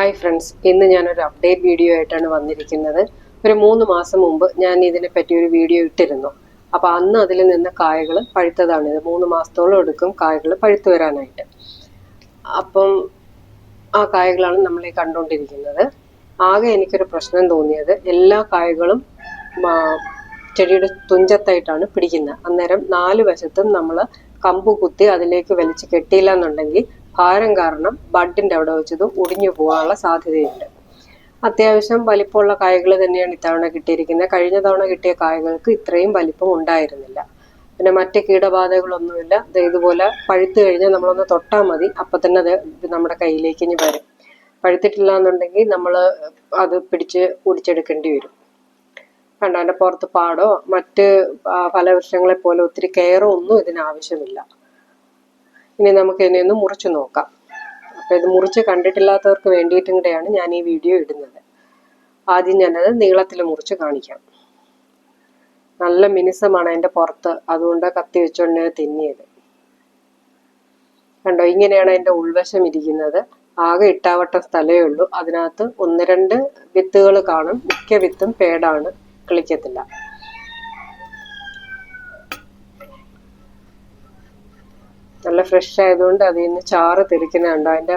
Hi friends ഇന്ന് ഞാനൊരു update video ആയിട്ടാണ് വന്നിരിക്കുന്നത്. ഒരു മൂന്ന് മാസം മുമ്പ് ഞാൻ ഇതിനെ പറ്റി ഒരു വീഡിയോ ഇട്ടിരുന്നു. അപ്പോൾ അന്ന് അതിൽ നിന്ന് കായകൾ പഴുത്തതാണ്. ഇത് മൂന്ന് മാസത്തോളം എടുക്കും കായകൾ പഴുത്തു വരാനായിട്ട്. അപ്പം ആ കായകളാണ് നമ്മൾ ഈ കണ്ടുകൊണ്ടിരിക്കുന്നത്. ആകെ എനിക്കൊരു പ്രശ്നം തോന്നിയത് എല്ലാ കായകളും ചെടിയുടെ തുഞ്ചത്തായിട്ടാണ് പിടിക്കുന്നത്. അന്നേരം നാല് വശത്തും നമ്മൾ കമ്പ് കുത്തി അതിലേക്ക് വലിച്ച് കെട്ടിയില്ല എന്നുണ്ടെങ്കിൽ ഭാരം കാരണം ബഡിന്റെ അവിടെ വെച്ചത് ഒടിഞ്ഞു പോകാനുള്ള സാധ്യതയുണ്ട്. അത്യാവശ്യം വലിപ്പമുള്ള കായകൾ തന്നെയാണ് ഇത്തവണ കിട്ടിയിരിക്കുന്നത്. കഴിഞ്ഞ തവണ കിട്ടിയ കായകൾക്ക് ഇത്രയും വലിപ്പം ഉണ്ടായിരുന്നില്ല. പിന്നെ മറ്റ് കീടബാധകളൊന്നുമില്ല. ഇതുപോലെ പഴുത്ത് കഴിഞ്ഞാൽ നമ്മളൊന്ന് തൊട്ടാൽ മതി. അപ്പൊ തന്നെ അത് നമ്മുടെ കയ്യിലേക്ക് ഇനി വരും. പഴുത്തിട്ടില്ല എന്നുണ്ടെങ്കിൽ നമ്മൾ അത് പിടിച്ച് കുടിച്ചെടുക്കേണ്ടി വരും. കണ്ടോ? അതിന്റെ പുറത്ത് പാടോ മറ്റ് ഫലവൃക്ഷങ്ങളെ പോലെ ഒത്തിരി കെയറോ ഒന്നും ഇതിന് ആവശ്യമില്ല. ഇനി നമുക്ക് ഇതിനെ ഒന്ന് മുറിച്ച് നോക്കാം. അപ്പോൾ ഇത് മുറിച്ച് കണ്ടിട്ടില്ലാത്തവർക്ക് വേണ്ടിയിട്ടും കൂടെയാണ് ഞാൻ ഈ വീഡിയോ ഇടുന്നത്. ആദ്യം ഞാനത് നീളത്തിൽ മുറിച്ച് കാണിക്കാം. നല്ല മിനുസമാണ് അതിന്റെ പുറത്ത്. അതുകൊണ്ട് കത്തി വെച്ചുകൊണ്ട് തിന്നിയത്. കണ്ടോ ഇങ്ങനെയാണ് അതിന്റെ ഉൾവശം ഇരിക്കുന്നത്. ആകെ ഇട്ടാവട്ട സ്ഥലമേ ഉള്ളൂ. അതിനകത്ത് ഒന്ന് രണ്ട് വിത്തുകൾ കാണും. മിക്ക വിത്തും പേടാണ്. കിളിക്കത്തില്ല. നല്ല ഫ്രഷ് ആയതുകൊണ്ട് അതിൽ നിന്ന് ചാറ് തെറിക്കുന്നുണ്ട് അതിന്റെ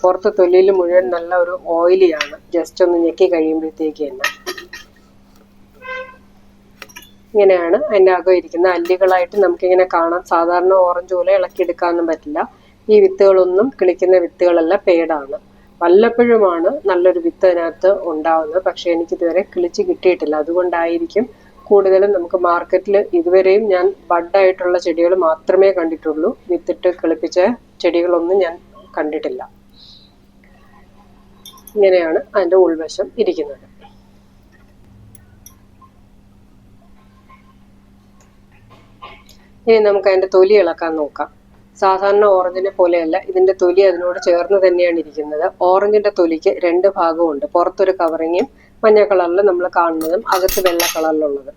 പുറത്തെ തൊലിയിൽ മുഴുവൻ നല്ല ഒരു ഓയിലിയാണ് ജസ്റ്റ് ഒന്ന് ഞെക്കി കഴിയുമ്പോഴത്തേക്ക് തന്നെ. ഇങ്ങനെയാണ് അതിന്റെ അകം ഇരിക്കുന്ന അല്ലികളായിട്ട് നമുക്കിങ്ങനെ കാണാം. സാധാരണ ഓറഞ്ച് പോലെ ഇളക്കിയെടുക്കാനൊന്നും പറ്റില്ല. ഈ വിത്തുകളൊന്നും കിളിക്കുന്ന വിത്തുകളെല്ലാം പേടാണ്. വല്ലപ്പോഴുമാണ് നല്ലൊരു വിത്ത് അതിനകത്ത് ഉണ്ടാവുന്നത്. പക്ഷെ എനിക്കിതുവരെ കിളിച്ച് കിട്ടിയിട്ടില്ല. അതുകൊണ്ടായിരിക്കും കൂടുതലും നമുക്ക് മാർക്കറ്റിൽ ഇതുവരെയും ഞാൻ ബഡായിട്ടുള്ള ചെടികൾ മാത്രമേ കണ്ടിട്ടുള്ളൂ. വിത്തിട്ട് കിളിപ്പിച്ച ചെടികളൊന്നും ഞാൻ കണ്ടിട്ടില്ല. ഇങ്ങനെയാണ് അതിന്റെ ഉൾവശം ഇരിക്കുന്നത്. ഇനി നമുക്ക് അതിന്റെ തൊലി ഇളക്കാൻ നോക്കാം. സാധാരണ ഓറഞ്ചിനെ പോലെയല്ല ഇതിന്റെ തൊലി അതിനോട് ചേർന്ന് തന്നെയാണ് ഇരിക്കുന്നത്. ഓറഞ്ചിന്റെ തൊലിക്ക് രണ്ട് ഭാഗമുണ്ട് പുറത്തൊരു കവറിങ്ങും മഞ്ഞ കളറിൽ നമ്മൾ കാണുന്നതും അകത്ത് വെള്ള കളറിലുള്ളത്.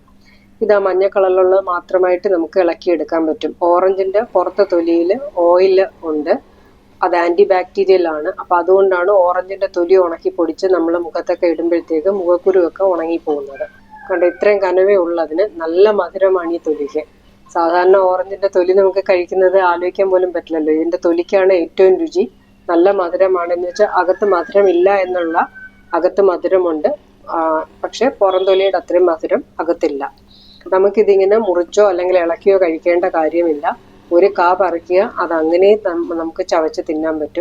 ഇത് ആ മഞ്ഞ കളറിലുള്ളത് മാത്രമായിട്ട് നമുക്ക് ഇളക്കിയെടുക്കാൻ പറ്റും. ഓറഞ്ചിന്റെ പുറത്തെ തൊലിയിൽ ഓയിൽ ഉണ്ട്. അത് ആന്റി ബാക്ടീരിയൽ ആണ്. അപ്പൊ അതുകൊണ്ടാണ് ഓറഞ്ചിന്റെ തൊലി ഉണക്കി പൊടിച്ച് നമ്മൾ മുഖത്തൊക്കെ ഇടുമ്പോഴത്തേക്ക് മുഖക്കുരുവൊക്കെ ഉണങ്ങി പോകുന്നത്. കണ്ടോ? ഇത്രയും കനവേ ഉള്ളതിന് നല്ല മധുരമാണ് ഈ തൊലിക്ക്. സാധാരണ ഓറഞ്ചിന്റെ തൊലി നമുക്ക് കഴിക്കുന്നത് ആലോചിക്കാൻ പോലും പറ്റില്ലല്ലോ. ഇതിന്റെ തൊലിക്കാണ് ഏറ്റവും രുചി. നല്ല മധുരമാണെന്ന് വെച്ചാൽ അകത്ത് മധുരമില്ല എന്നുള്ള അകത്ത് മധുരമുണ്ട്. പക്ഷെ പുറം തൊലിയുടെ അത്രയും മധുരം അകത്തില്ല. നമുക്കിതിങ്ങനെ മുറിച്ചോ അല്ലെങ്കിൽ ഇളക്കിയോ കഴിക്കേണ്ട കാര്യമില്ല. ഒരു കാ പറിക്കുക അത് അങ്ങനെ നമുക്ക് ചവച്ച് തിന്നാൻ പറ്റും.